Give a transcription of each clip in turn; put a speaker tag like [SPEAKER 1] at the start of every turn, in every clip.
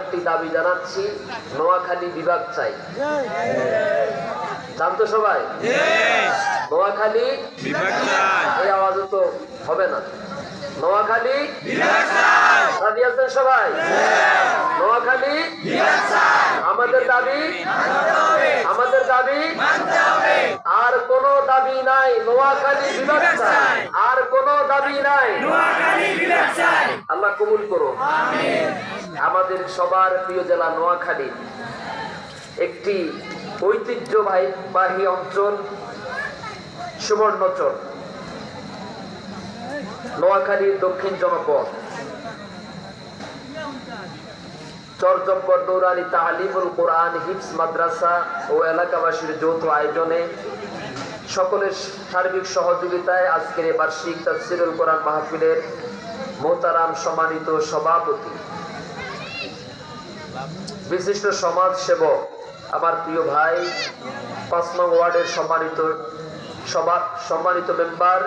[SPEAKER 1] একটি দাবি জানাচ্ছি নোয়াখালী বিভাগ চাই। জানতো সবাই? নোয়াখালী এই আওয়াজও তো হবে না। নোয়াখালী রাজি আছেন সবাই? নোয়াখালী আমাদের দাবি? আমাদের দাবি? আর কোন দাবি নাই নোয়াখালী বিভাগ চাই। আর কোন দাবি নাই। আল্লাহ কবুল করো আমাদের সবার প্রিয় জেলা নোয়াখালী। একটি ঐতিহ্যবাহী অঞ্চল, সুবর্ণচর। নোয়াখালীর দক্ষিণ জনপদ। চরজব্বর নৌরানি তালিমুল কোরআন হিপস মাদ্রাসা ও এলাকাবাসীর যৌথ আয়োজনে সকলের সার্বিক সহযোগিতায় আজকের বার্ষিক তাফসিরুল কোরআন মাহফিলের মোতারাম সম্মানিত সভাপতি। বিশিষ্ট সমাজ সেবক আমার প্রিয় ভাই পাঁচ নং ওয়ার্ডের সম্মানিত সম্মানিত মেম্বার,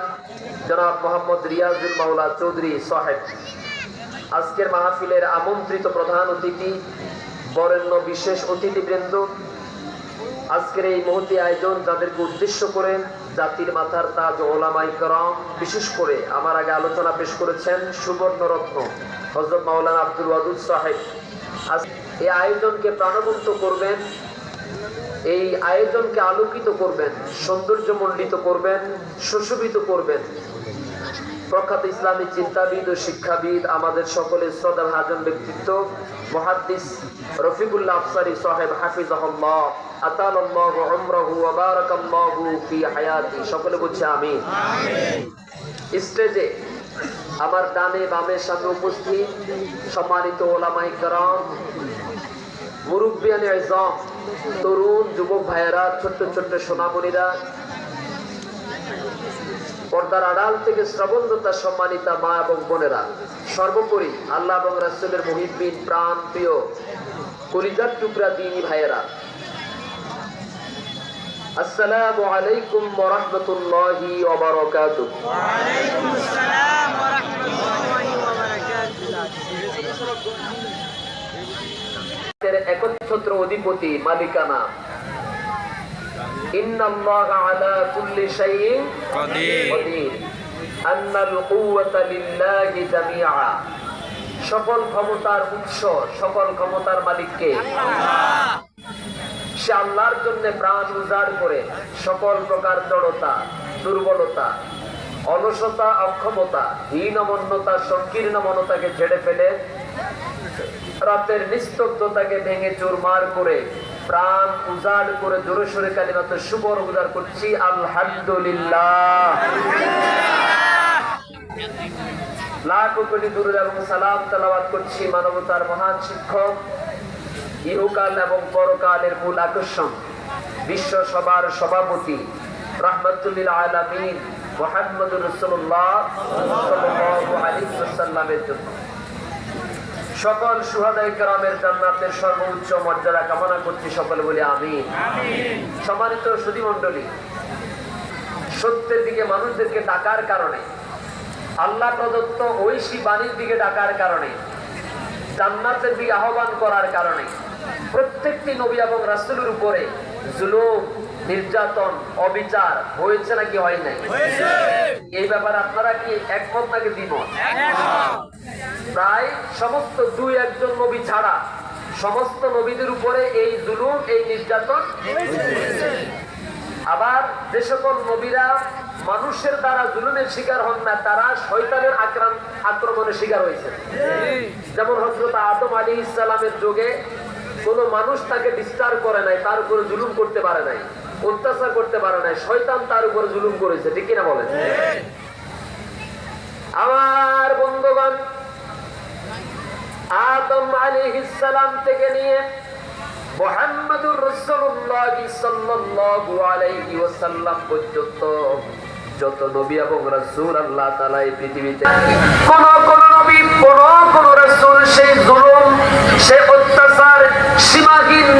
[SPEAKER 1] জনাব মোহাম্মদ রিয়াজুল মাওলা চৌধুরী সাহেব। আজকের মাহফিলের আমন্ত্রিত প্রধান অতিথি, বরেণ্য বিশেষ অতিথিবৃন্দ, আজকের এই মহতি আয়োজন যাদেরকে উদ্দেশ্য করে জাতির মাথার তাজ ওলামাই করম, বিশেষ করে আমার আগে আলোচনা পেশ করেছেন সুবর্ণরত্ন হজরত মাওলানা আব্দুল ওয়াদুদ সাহেব। আজ এই আয়োজনকে প্রাণবন্ত করবেন এই আয়োজনকে আলোকিত করবেন সৌন্দর্য সৌন্দর্যমণ্ডিত করবেন সুশোভিত করবেন। প্রখ্যাত ইসলামী চিন্তাবিদ ও শিক্ষাবিদ আমাদের সকলের সদর হাজন ব্যক্তিত্ব মহাদ্দিস রফিকুল্লাহ আফসারি সাহেব হাফিজ আহম্মদ আতাল্লাহ আমরাহু আবারাকাল্লাহু ফি হায়াতি। সকলে বলছি আমি স্টেজে আমার ডানে বামের সামনে উপস্থিত সম্মানিত ওলামাই কারণ মুরব্বিয়ানি আজম তরুণ যুবক ভাইয়েরা, ছোট্ট ছোট্ট সোনামণিরা, পর্দার আড়াল থেকে শ্রবণতা সম্মানিতা মা এবং বোনেরা, সর্বোপরি আল্লাহ এবং রাসুলের মুহিবিন প্রাণ প্রিয় কলিজার টুকরা দিনী ভাইয়েরা। আসসালামু আলাইকুম ওয়া রাহমাতুল্লাহি ওয়া
[SPEAKER 2] আলাইকুম আসসালাম ওয়া রাহমাতুল্লাহি ওয়া
[SPEAKER 1] বারাকাতুহু। একচ্ছত্র অধিপতি মালিকানা। সকল ক্ষমতার উৎস সকল ক্ষমতার মালিককে। সে আল্লাহর জন্য প্রাণ উজাড় করে সকল প্রকার জড়তা দুর্বলতা অলসতা অক্ষমতা হীনমন্যতা সংকীর্ণ মনতাকে ঝেড়ে ফেলে রাতের নিস্তব্ধতাকে ভেঙে চুরমার করে, প্রাণ উজাড় করে জোরে সোরে কালিমাত সুবর উজাড় করছি। আলহামদুলিল্লাহ। লাখো কোটি এবং সালাম তেলাওয়াত করছি মানবতার মহান শিক্ষক এবং পরকালের মূল আকর্ষণ, বিশ্ব সভার সভাপতি, রহমতুল্লিল আলামিন মোহাম্মদুর রসুল্লাহ জন্য। সকল সুহাদাই কারামের জান্নাতের সর্বোচ্চ মর্যাদা কামনা করছি সকলে বলি আমি সম্মানিত সুধী মণ্ডলী সত্যের দিকে মানুষদেরকে ডাকার কারণে আল্লাহ প্রদত্ত ঐশী বাণীর দিকে ডাকার কারণে জান্নাতের দিকে আহ্বান করার কারণে প্রত্যেকটি নবী এবং রাসূলের উপরে জুলুম নির্যাতন অবিচার হয়েছে নাকি হয় নাই? এই ব্যাপারে আপনারা কি একমত নাকি দ্বিমত? প্রায় সমস্ত দুই একজন নবী ছাড়া সমস্ত নবীদের উপরে এই জুলুম এই নির্যাতন আবার যে সকল নবীরা মানুষের দ্বারা জুলুমের শিকার হন না তারা শয়তানের আক্রান্ত আক্রমণের শিকার হয়েছে। যেমন হজরত আদম আলী ইসলামের যুগে কোন মানুষ তাকে ডিস্টার্ব করে নাই তার উপরে জুলুম করতে পারে নাই অত্যাচার করতে পারে নাই শয়তান তার উপরে জুলুম করেছে ঠিক কিনা বলেন? আমার বন্ধুগণ আদম আলাইহিস সালাম থেকে নিয়ে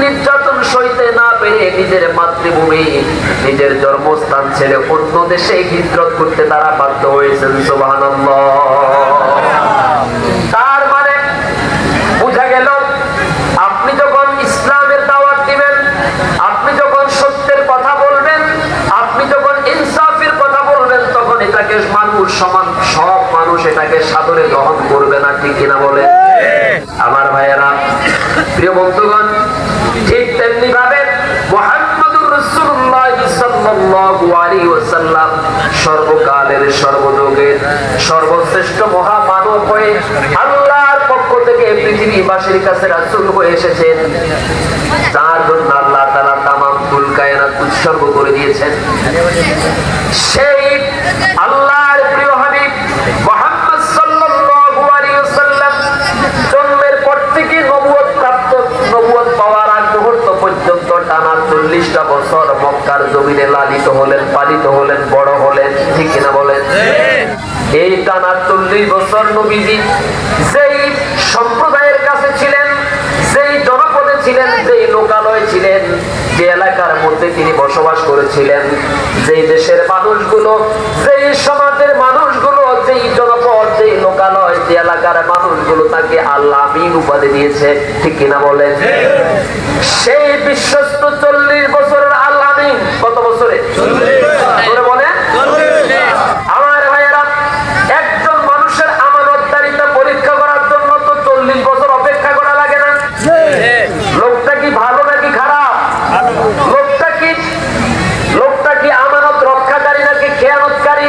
[SPEAKER 1] নির্যাতন সইতে না পেরে নিজের মাতৃভূমি, নিজের জন্মস্থান ছেড়ে অন্য দেশে হিজরত করতে তারা বাধ্য হয়েছেন, সুবহানাল্লাহ তার মানে বোঝা গেল সেটাকে সাদরে গ্রহণ করবে না, ঠিক কিনা বলে? আমার ভাইয়েরা, প্রিয় বন্ধুগণ, ঠিক তেমনি ভাবে সর্বকালের সর্বযুগের সর্বশ্রেষ্ঠ মহামানব হয়ে আল্লাহর পক্ষ থেকে পৃথিবীবাসীর কাছে রাসূল হয়ে এসেছেন। তার জন্য আল্লাহ তাআলা তামাম কুল উৎসর্গ করে দিয়েছেন। সেই আল্লাহর প্রিয় হাবিব মুহাম্মদ সাল্লাল্লাহু আলাইহি ওয়াসাল্লাম জন্মের পর থেকে নবুয়ত প্রাপ্ত নবুয়ত পাওয়ার আগ মুহূর্ত পর্যন্ত টানা চল্লিশটা বছর মক্কার জমিনে লালিত হলেন পালিত হলেন বড় হলেন ঠিক কিনা বলেন? এই টানা চল্লিশ বছর নবীজি যেই সম্প্রদায়ের কাছে ছিলেন যেই জনপদে ছিলেন যেই লোকালয় ছিলেন যে এলাকার মধ্যে তিনি বসবাস করেছিলেন যেই দেশের মানুষগুলো যেই সমাজের মানুষগুলো যেই জনপদ যেই লোকালয় যে এলাকার মানুষগুলো তাকে আল্লাহ আমিন উপাধি দিয়েছে ঠিক কিনা বলেন? সেই বিশ্বস্ত চল্লিশ বছরের আল্লাহ আমিন কত বছরে ধরে বলেন আমার ভাইয়েরা একজন মানুষের আমানতদারিতা পরীক্ষা করার জন্য তো চল্লিশ বছর অপেক্ষা করা লাগে না লোকটা কি ভালো নাকি খারাপ লোকটা কি লোকটা কি আমানত রক্ষাকারী নাকি খেয়ানতকারী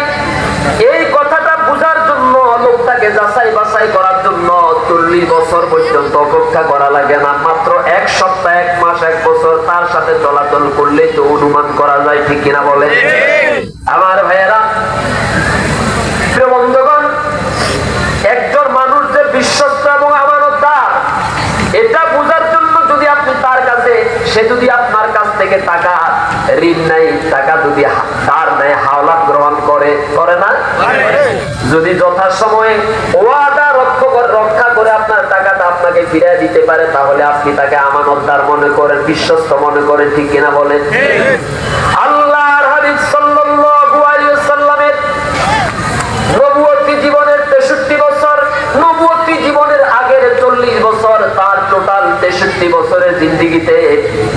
[SPEAKER 1] এই কথাটা বোঝার জন্য লোকটাকে যাচাই বাছাই করার জন্য চল্লিশ বছর পর্যন্ত অপেক্ষা করা লাগে না। মাত্র এক সপ্তাহ এক মাস এক বছর তার সাথে চলাচল করলে তো অনুমান করা যায় ঠিক কিনা বলে আমার ভাইয়েরা বন্ধুগণ একজন মানুষ যে বিশ্বস্ত এবং আমানতদার এটা বোঝার জন্য যদি আপনি তার কাছে সে যদি আপনার কাছ থেকে টাকা ঋণ টাকা যদি ধার নেয় হাওলাত গ্রহণ করে করে না? যদি যথাসময়ে ওয়াদা রক্ষা করে রক্ষা করে আপনার টাকাটা আপনাকে ফিরে দিতে পারে, তাহলে আপনি তাকে আমানতদার মনে করেন, বিশ্বস্ত মনে করেন, ঠিক কিনা বলেন? তার টোটাল তেষট্টি বছরের জিন্দিগিতে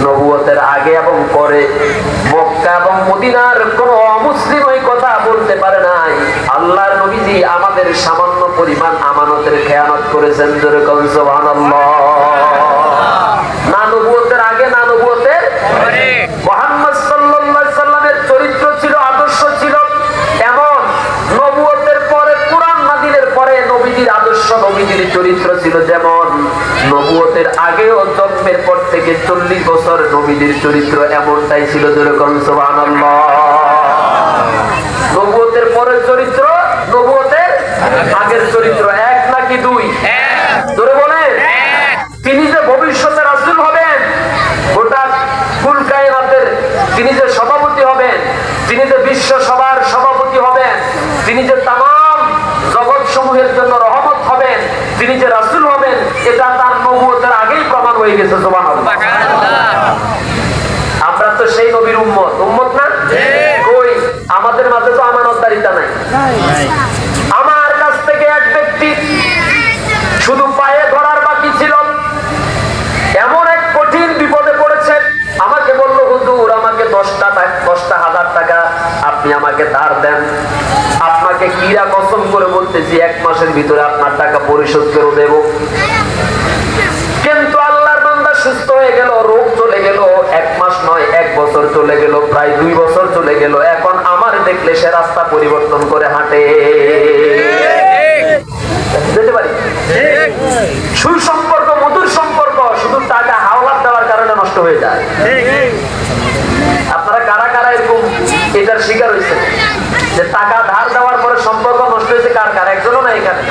[SPEAKER 1] নবুয়তের আগে এবং পরে মক্কা এবং কোন কথা বলতে পারে নাই। আল্লাহর নবীজি আমাদের সামান্য পরিমাণ আমানতের খেয়ানত করেছেন যেরকম আগে নানবুয়তের চরিত্র ছিল এমন। পরে পরে আদর্শ চরিত্র ছিল যেমন। নবুয়তের আগেও জন্মের পর থেকে চল্লিশ বছর নবীজির চরিত্র এমনটাই ছিল যেরকম সুবহানাল্লাহ নবুয়তের পরের চরিত্র নবুয়তের আগের চরিত্র এক নাকি দুই ধরে বলেন তিনি যে ভবিষ্যতে রাসূল হবেন গোটা কুল কায়নাতের তিনি যে সভাপতি হবেন তিনি যে বিশ্ব সভার সভাপতি হবেন তিনি যে তাম জগৎ সমূহের জন্য রহমত হবেন তিনি যে রাসুল হবেন এটা তার নবুয়তের আগেই প্রমাণ হয়ে গেছে সুবহানাল্লাহ। আমরা তো সেই নবীর উম্মত উম্মত না? কই? আমাদের মাঝে তো আমানতদারিতা নাই আমার কাছ থেকে এক ব্যক্তি শুধু পায়ে ধরার বাকি ছিল এমন এক কঠিন বিপদে পড়েছে আমাকে বলল হুজুর আমাকে দশটা টাকা দশটা হাজার টাকা আপনি আমাকে ধার দেন আপনাকে কিরা কসম করে বলতেছি এক মাসের ভিতরে আপনার টাকা পরিশোধ করে দেব। কিন্তু আল্লাহর বান্দা সুস্থ হয়ে গেল, রোগ চলে গেল, এক মাস নয়, এক বছর চলে গেল, প্রায় দুই বছর চলে গেল। এখন আমার দেখলে সে রাস্তা পরিবর্তন করে হাঁটে। সুসম্পর্ক মধুর সম্পর্ক, শুধু টাকা হাওলাত দেওয়ার কারণে নষ্ট হয়ে যায়। আপনারা কারা কারা এরকম এটার শিকার হয়েছে যে টাকা ধার দেওয়ার পরে সম্পর্ক নষ্ট হয়েছে কার কার? একজনও না এখানে।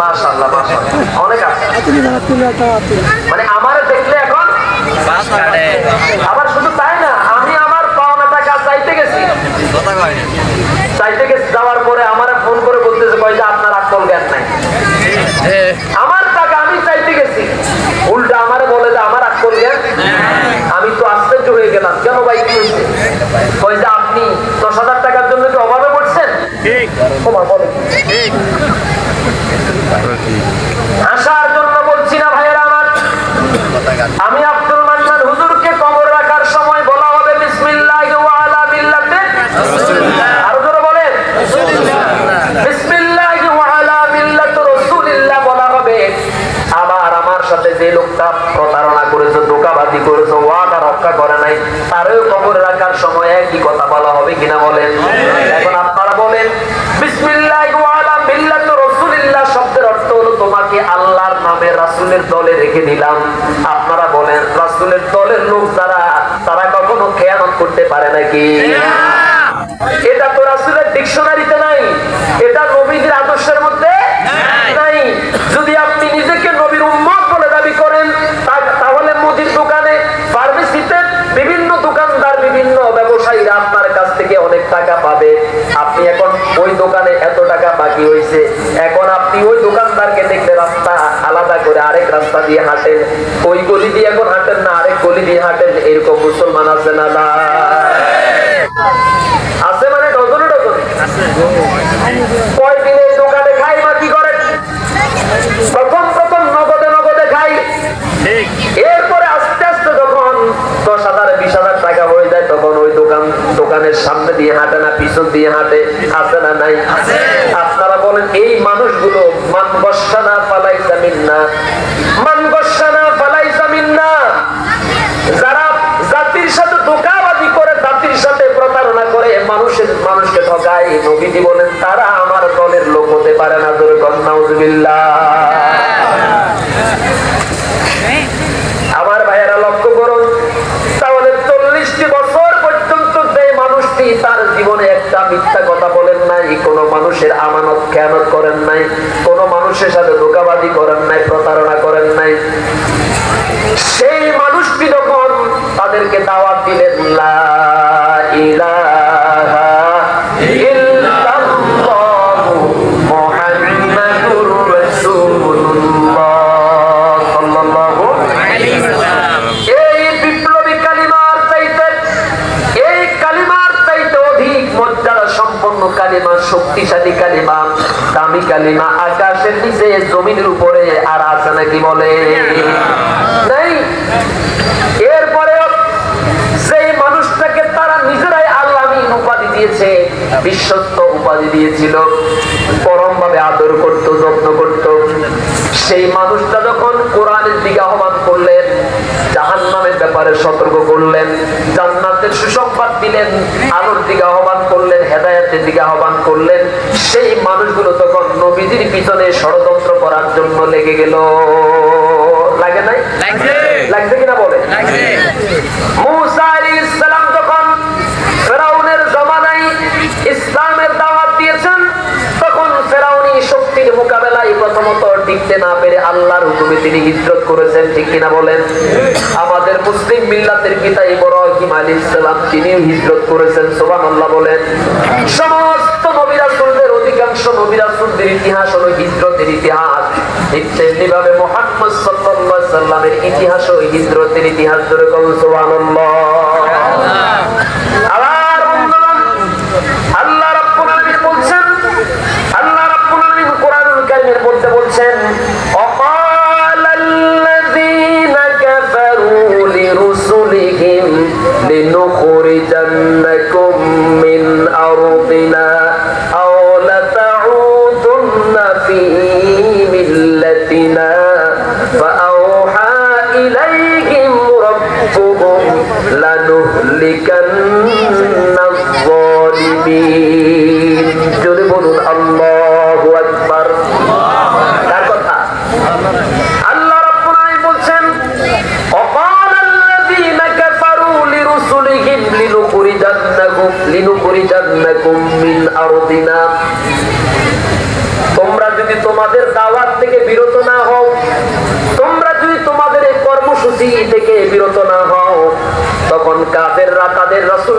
[SPEAKER 1] মাশাল্লাহ মাশাল্লাহ অনেক আছে। মানে আমার দেখলে এখন আবার শুধু তাই না, আমি আমার পাওনা টাকা চাইতে গেছি। চাইতে গেছি, যাওয়ার পরে আমার ফোন করে বলতেছে, কয় যে আপনার আকল জ্ঞান নাই। আমার টাকা আমি চাইতে গেছি। উল্টা আমারে বলে যে, আমার আকল জ্ঞান আমি তো আশ্চর্য হয়ে গেলাম। কেন ভাই আসার জন্য বলছি না ভাইয়েরা আমার। আমি আব্দুল মান্নান হুজুরকে কবর রাখার সময় বলা হবে বিসমিল্লাহ আবার আমার সাথে যে লোকটা প্রতারণা করেছে, ধোকাবাজি করেছে নাই। তারও কবরে রাখার সময় একই কথা বলা হবে কিনা বলেন? এখন আপনারা বলেন বিসমিল্লাহ ওয়ালা মিল্লাতু রাসূলিল্লাহ শব্দের অর্থ হলো তোমাকে আল্লাহর নামে রাসূলের দলে রেখে দিলাম। আপনারা বলেন রাসূলের দলের লোক যারা তারা কখনো খেয়ানত করতে পারে নাকি? এটা তো রাসূলের ডিকশনারিতে নাই। এটা নবীদের আদর্শের মধ্যে নাই। যদি টাকা পাবে। আপনি এখন ওই দোকানে এত টাকা বাকি হয়েছে এখন আপনি ওই দোকানদারকে দেখলে রাস্তা আলাদা করে আরেক রাস্তা দিয়ে হাঁটেন। ওই গলি দিয়ে এখন হাঁটেন না, আরেক গলি দিয়ে হাঁটেন। এরকম মুসলমান আছে না না আছে মানে ডজনে ডজনে কয়দিন দোকানের সামনে দিয়ে হাঁটে না পিছন দিয়ে হাঁটে আছে না নাই? আপনারা বলেন এই মানুষগুলো মান না পালাই জামিন না। মান বর্ষা না পালাই জামিন না। যারা জাতির সাথে ধোকাবাজি করে জাতির সাথে প্রতারণা করে মানুষের মানুষকে ঠকায় নবীজি বলেন তারা আমার দলের লোক হতে পারে না জোরে কন্যাউজবিল্লাহ আমার ভাইয়েরা লক্ষ্য করুন তাহলে চল্লিশটি বছর পর্যন্ত যে মানুষটি তার জীবনে একটা মিথ্যা কথা বলেন নাই, কোনো মানুষের আমানত খেয়ানত করেন নাই, কোনো মানুষের সাথে ধোকাবাজি করেন নাই, প্রতারণা করেন নাই। সেই মানুষটি যখন তাদেরকে দাওয়াত দিলেন, লা ইলাহা শক্তিশালী কালিমা, দামি কালিমা, আকাশের নিচে জমিনের উপরে আর আছে নাকি বলে? এরপরে সেই মানুষটাকে তারা নিজেরাই আল্লামী উপাধি দিয়েছে, বিশ্বস্ত উপাধি দিয়েছিল পরম ভাবে আদর করত, যত্ন করত। সেই মানুষটা যখন কোরআনের দিকে আহ্বান করলেন জাহান নামের ব্যাপারে সতর্ক করলেন জান্নাতের সুসংবাদ দিলেন আলোর দিকে আহ্বান করলেন হেদায়তের দিকে আহ্বান করলেন। সেই মানুষগুলো তখন নবীজির পিছনে ষড়যন্ত্র করার জন্য লেগে গেল। লাগে নাই? লাগছে কিনা বলে? মুসা ফেরাউনের জমানায় ইসলামের দাওয়াত দিয়েছেন তখন ফেরাউনি শক্তির মোকাবেলায় প্রথমত টিকতে না পেরে আল্লাহর হুকুমে তিনি হিজরত করেছেন, ঠিক কিনা বলেন? আমাদের মুসলিম মিল্লাতের পিতা ইব্রাহিম আলাইহিস সালাম, তিনিও হিজরত করেছেন, সুবহানাল্লাহ বলেন। সমস্ত নবী রাসূলদের অধিকাংশ নবী রাসূলদের ইতিহাস হলো হিজরতের ইতিহাস। ভাবে ইতিহাস ও হিজরতের ইতিহাস ধরে কম সুবহানাল্লাহ।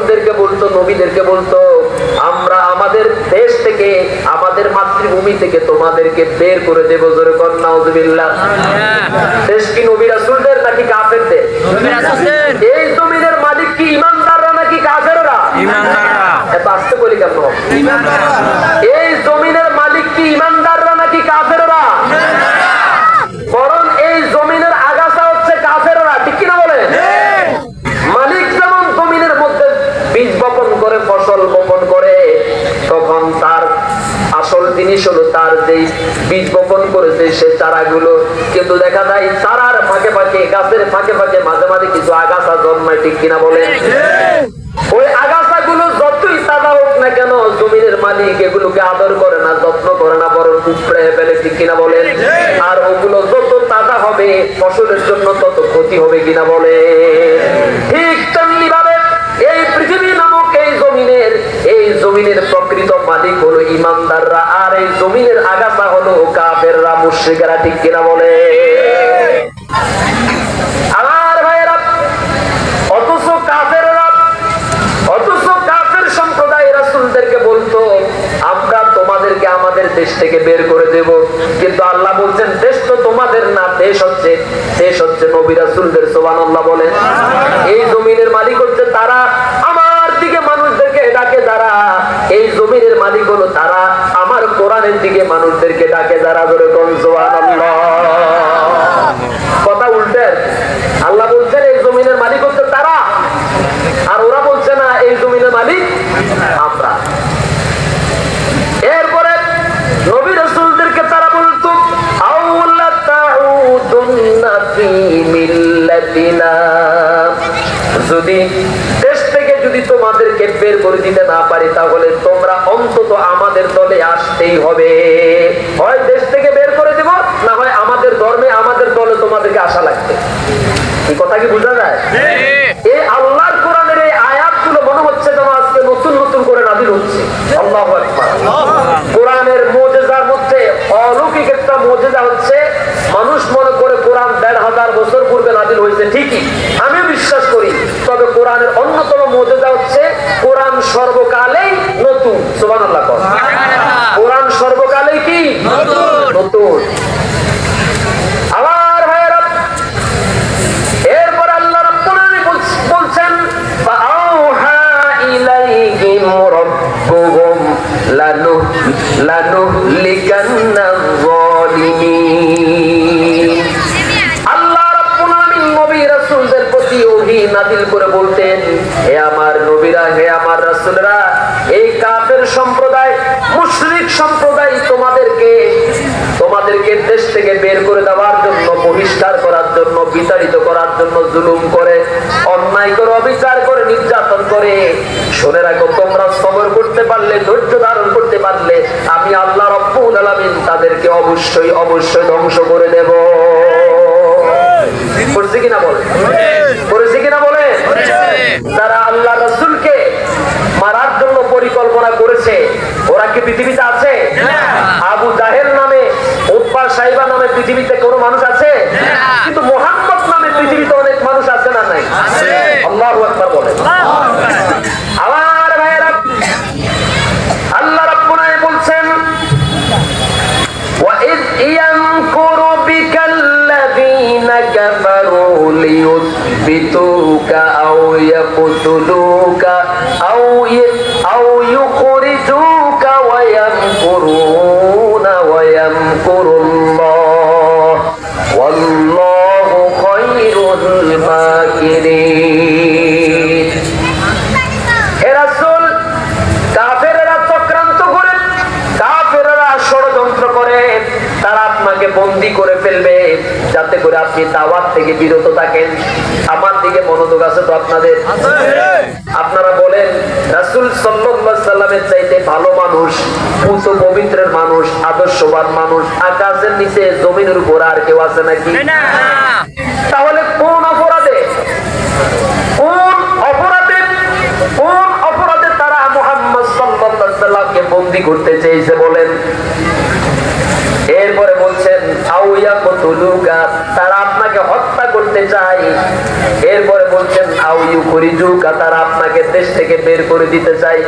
[SPEAKER 1] রাসূলদেরকে বলতো নবীদেরকে বলতো আমরা আমাদের দেশ থেকে আমাদের মাতৃভূমি থেকে তোমাদেরকে বের করে দেব জোরে নাউজুবিল্লাহ। দেশ কি নবী রাসূলদের নাকি কাফেরদের? এই জমিনের মালিক কি ইমানদাররা নাকি কাফেররা। এত আসতে বলি কেন? এই জমিনের মালিক কি ইমানদাররা নাকি কাফেররা বরং এই জমিনের আগাছা হচ্ছে কাফেররা ঠিক কিনা বলে মালিক যেমন জমিনের মধ্যে বীজ বপন করে ফসল বপন করে তখন তার আসল জিনিস হলো তার যে বীজ বপন করেছে সে চারাগুলো। কিন্তু দেখা যায় চারার ফাঁকে ফাঁকে, গাছের ফাঁকে ফাঁকে মাঝে মাঝে কিছু আগাছা জন্মায়, ঠিক কিনা ওই যতই হোক না কেন, জমিনের মালিক এগুলোকে আদর করে না, যত্ন করে না, বরং উপড়ে ফেলে, ঠিক কিনা বলেন? আর ওগুলো যত তাজা হবে, ফসলের জন্য তত ক্ষতি হবে কিনা বলে ঠিক তেমনি ভাবে এই পৃথিবী নামক এই জমিনের এই জমিনের প্রকৃত মালিক হলো ইমানদাররা, আর এই জমিনের আগাছা হলো কাফেররা, মুশ্রিকেরা, ঠিক কিনা বলে? এই জমিনের মালিক হচ্ছে তারা আমার দিকে মানুষদেরকে ডাকে যারা এই জমিনের মালিক হলো তারা। আমার কোরআনের দিকে মানুষদেরকে ডাকে যারা ধরে যদি তোমাদেরকে বের করে দিতে না পারি তাহলে তোমরা অন্তত আমাদের দলে আসতেই হবে। হয় দেশ থেকে বের করে দেব না হয় আমাদের ধর্মে আমাদের দলে তোমাদেরকে আসা লাগবে। এই কথা কি বোঝা যায়? এই আল্লাহর কোরআনের এই আয়াতগুলো মনে হচ্ছে যেন আজকে নতুন নতুন করে নাজিল হচ্ছে। আল্লাহু কোরআনের মোজেজার মধ্যে অলৌকিক একটা মোজেজা হচ্ছে মানুষ মনে করে কোরআন দেড় হাজার বছর পূর্বে নাজিল হয়েছে ঠিকই। আমিও বিশ্বাস করি। তবে কোরআনের অন্যতম মোজেজা হচ্ছে কোরআন সর্বকালেই নতুন। সুবহানাল্লাহ কর। কোরআন সর্বকালেই কি? নতুন। ভাইয়েরা এরপর আল্লাহ রাব্বুল বলছেন ফাআউহা ইলাইহিম রাব্বুহুম লানুহ লানুহলিকান্না যালিমিন আল্লাহ রাব্বুল আলামিন নবী রাসূলদের প্রতি ওহী নাযিল করে বলতেন হে আমার নবীরা হে আমার রাসূলরা এই কাফের সম্প্রদায় মুশরিক সম্প্রদায় তোমাদেরকে তোমাদেরকে দেশ থেকে বের করে দেওয়ার জন্য, বহিষ্কার করার জন্য, বিতাড়িত করার জন্য জুলুম করে, অন্যায় করে, অবিচার করে, নির্যাতন করে। শুনে রাখো, তোমরা সবর করতে পারলে, ধৈর্য ধারণ করতে পারলে, আমি আল্লাহ রব্বুল আলামিন তাদেরকে অবশ্যই অবশ্যই ধ্বংস করে দেব। পরিকল্পনা করেছে, ওরা কি পৃথিবীতে আছে আবু জাহেল নামে উৎপা সাইবা নামে পৃথিবীতে কোনো মানুষ আছে কিন্তু মোহাম্মদ নামে পৃথিবীতে অনেক মানুষ আছে না নাই আল্লাহ আকবার বলে আমার ভাইয়েরা আল্লাহ রাব্বুল আলামিন বলছেন وإذ يمكر بك الذين كفروا ليثبتوك أو يقتلوك আপনাকে বন্দি করে ফেলবে যাতে করে আপনি দাওয়াত থেকে বিরত থাকেন। আমার দিকে মনোযোগ আছে তো আপনাদের? আপনারা বলেন রাসূল সাল্লামের চাইতে ভালো মানুষ পুত পবিত্রের মানুষ আদর্শবান মানুষ আকাশের নিচে জমিনের উপর আর কেউ আছে নাকি? তাহলে কোন অপরাধে? কোন অপরাধে? কোন অপরাধে তারা মোহাম্মদ সাল্লামকে বন্দী করতে চেয়েছে বলেন? এরপরে বলছেন তারা আপনাকে হত্যা করতে চায়। এরপরে বলছেন আউয়ু করিজুকা, তারা আপনাকে দেশ থেকে বের করে দিতে চায়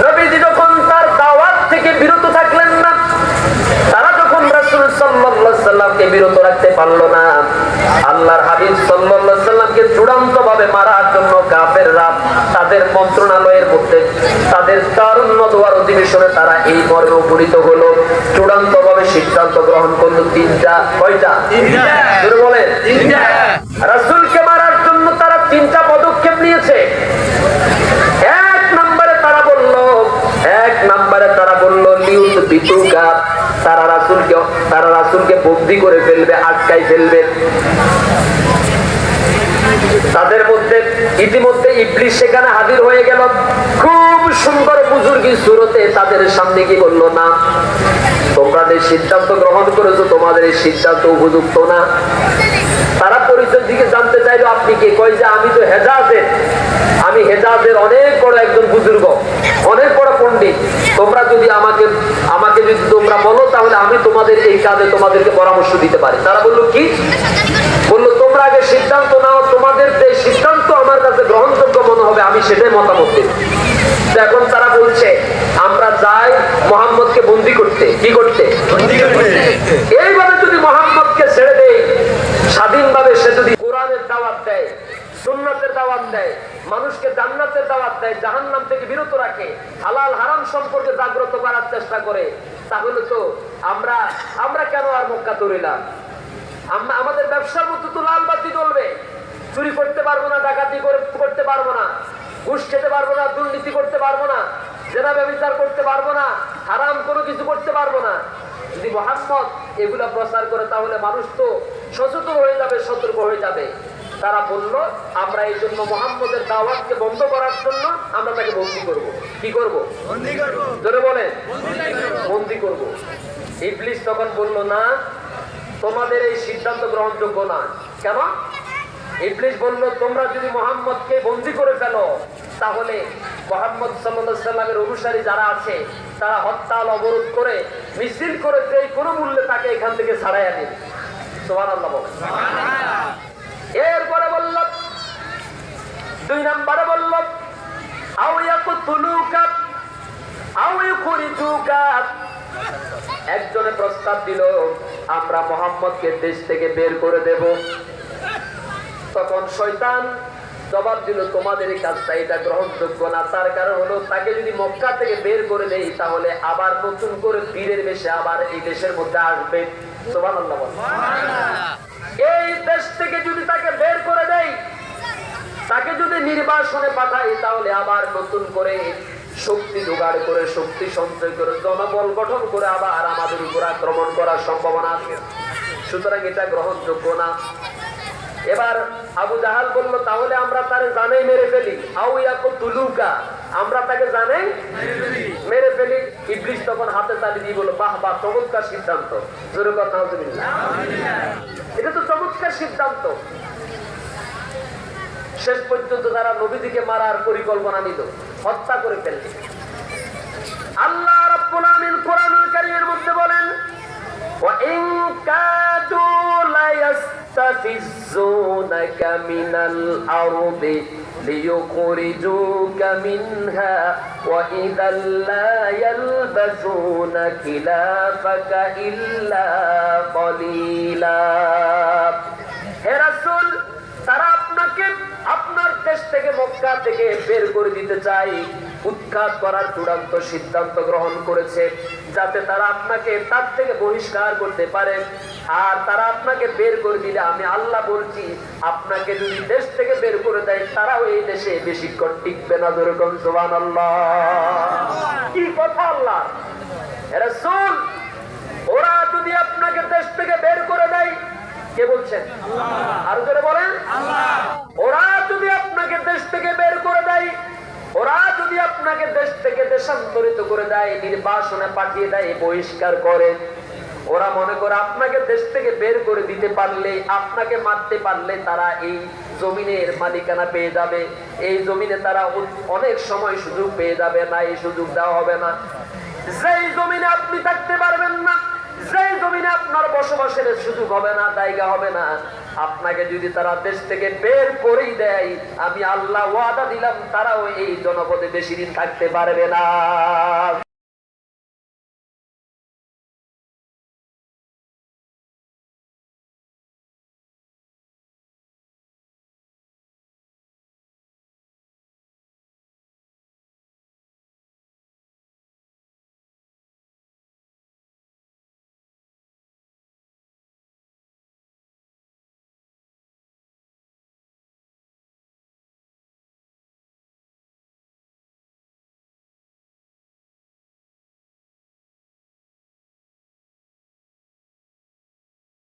[SPEAKER 1] নবীজি যখন তার দাওয়াত থেকে বিরত থাকলেন না তারা যখন রাসূল সাল্লাল্লাহু আলাইহি সাল্লামকে বিরত রাখতে পারল না। আল্লাহর হাবিব সাল্লাল্লাহু সাল্লামকে চূড়ান্ত ভাবে মারার জন্য কাফেররা তাদের মন্ত্রণালয়ের মধ্যে তাদের তারুণ্য দোয়ার অধিবেশনে তারা এই মর্মে উপনীত হলো। চূড়ান্ত ভাবে সিদ্ধান্ত গ্রহণ করল তিনটা কয়টা? বলেন। রাসূলকে মারার জন্য তারা তিনটা পদক্ষেপ নিয়েছে। এক নম্বরে তারা বলল এক নম্বরে তারা বলল লিউত বিতুকা তারা রাসূল রাসূলকে, তারা রাসূলকে বন্দি করে ফেলবে আটকাই ফেলবে। তাদের মধ্যে, ইতিমধ্যে ইবলিশ সেখানে হাজির হয়ে গেল। খুব সুন্দর বুজুর্গি সুরতে তাদের সামনে কি বলল, না, তোমরা যে সিদ্ধান্ত গ্রহণ করেছ, তোমাদের এই সিদ্ধান্ত উপযুক্ত না। তারা পরিচয় দিকে জানতে চাইলো, আপনি কে? কই যে, আমি তো হেজাজের, আমি হেজাজের অনেক বড় একজন বুজুর্গ, অনেক বড় পণ্ডিত। তোমরা যদি আমাকে যদি তোমরা বলো তাহলে আমি তোমাদের এই কাজে তোমাদেরকে পরামর্শ দিতে পারি। তারা বলল কি? বলল তোমরা আগে সিদ্ধান্ত নাও তোমাদের যে সিদ্ধান্ত আমার কাছে গ্রহণযোগ্য মনে হবে আমি সেটাই মতামত দেব। এখন তারা বলছে আমরা যাই মোহাম্মদকে বন্দি করতে। কি করতে? এইভাবে যদি মোহাম্মদকে ছেড়ে দেই স্বাধীনভাবে সে যদি কোরআনের দাওয়াত দেয় সুন্নাতের দাওয়াত দেয় মানুষকে জান্নাতের দাওয়াত দেয় জাহান্নাম থেকে বিরত রাখে হালাল হারাম সম্পর্কে জাগ্রত করার চেষ্টা করে তাহলে তো আমরা আমরা কেন আর মক্কা তরিলাম আমরা, আমাদের ব্যবসার মধ্যে তো লাল বাতি চলবে চুরি করতে পারব না, ডাকাতি করে- করতে পারব না। ঘুষ খেতে পারব না, দুর্নীতি করতে পারব না। জেনা ব্যবচার করতে পারব না। হারাম কোনো কিছু করতে পারব না। যদি মোহাম্মদ এগুলা প্রচার করে, তাহলে মানুষ তো সচেতন হয়ে যাবে, সতর্ক হয়ে যাবে। তারা বলল আমরা এই জন্য মোহাম্মদের দাওয়াতকে বন্ধ করার জন্য আমরা তাকে বন্দি করব। কি করব? ধরে বলেন। বন্দি করব। ইবলিস তখন বলল না তোমাদের এই সিদ্ধান্ত গ্রহণযোগ্য না। কেন? ইবলিস বলল তোমরা যদি মোহাম্মদকে বন্দি করে ফেলো তাহলে মোহাম্মদ সাল্লামের অনুসারী যারা আছে তারা হরতাল অবরোধ করে মিছিল করে যে কোনো মূল্যে তাকে এখান থেকে ছাড়াই আনে সোহান আল্লাহ বলেন এরপরে বলল দুই নম্বরে বলল একজনে প্রস্তাব দিল, আমরা মোহাম্মদকে দেশ থেকে বের করে দেব। তখন শয়তান জবাব দিল, তোমাদের কাজটা এটা গ্রহণযোগ্য না। তার কারণ হলো, তাকে যদি মক্কা থেকে বের করে দেই, তাহলে আবার নতুন করে বীরের বেশে আবার এই দেশের মধ্যে আসবে। বলেন। এই দেশ থেকে যদি তাকে বের করে দেয়, তাকে যদি নির্বাসনে পাঠাই তাহলে আবার নতুন করে শক্তি জোগাড় করে, শক্তি সঞ্চয় করে, জনবল গঠন করে আবার আমাদের উপর আক্রমণ করার সম্ভাবনা আছে। সুতরাং এটা গ্রহণযোগ্য না। এবার আবু জাহাল বলল, তাহলে আমরা তার জানেই মেরে ফেলি। আউ ইয়াকু তুলুকা আমরা তাকে জানেই মেরে ফেলি। ইবলিশ তখন হাতে তালি দিয়ে বলল, বাহ বাহ, চমৎকার সিদ্ধান্ত। জোরে কথা এটা তো চমৎকার সিদ্ধান্ত। শেষ পর্যন্ত তারা নবীদিকে মারার পরিকল্পনা নিল, হত্যা করে ফেললেন আল্লাহ রাব্বুল আমিন কোরআনুল কারীমের মধ্যে বলেন, ওয়া ইন কাদু লা لَيَسْتَفِزُّونَكَ مِنَ الْأَرْضِ لِيُخْرِجُوكَ مِنْهَا وَإِذًا لَّا يَلْبَثُونَ خِلَافَكَ إِلَّا قَلِيلًا হে রাসূল তারা আপনাকে আপনার দেশ থেকে মক্কা থেকে বের করে দিতে চাই। উৎখাত করার চূড়ান্ত সিদ্ধান্ত গ্রহণ করেছে, যাতে তারা আপনাকে তার থেকে বহিষ্কার করতে পারে। আর তারা আপনাকে বের করে দিলে আমি আল্লাহ বলছি, আপনাকে যদি দেশ থেকে বের করে দেয়, তারাও এই দেশে বেশিক্ষণ টিকবে না যেরকম সোহান আল্লাহ কি কথা আল্লাহ? রাসূল, ওরা যদি আপনাকে দেশ থেকে বের করে দেয় কে বলছেন? আর জোরে বলেন। ওরা যদি আপনাকে দেশ থেকে বের করে দেয়, ওরা যদি আপনাকে দেশ থেকে দেশান্তরিত করে দেয়, নির্বাসনে পাঠিয়ে দেয়, বহিষ্কার করে, ওরা মনে করে আপনাকে দেশ থেকে বের করে দিতে পারলে, আপনাকে মারতে পারলে তারা এই জমিনের মালিকানা পেয়ে যাবে। এই জমিনে তারা অনেক সময় সুযোগ পেয়ে যাবে না, এই সুযোগ দেওয়া হবে না। যেই জমিনে আপনি থাকতে পারবেন না, যেই জমিনে আপনার বসবাসের সুযোগ হবে না, জায়গা হবে না। আপনাকে যদি তারা দেশ থেকে বের করেই দেয়, আমি আল্লাহ ওয়াদা দিলাম, তারাও এই জনপদে বেশি দিন থাকতে পারবে না।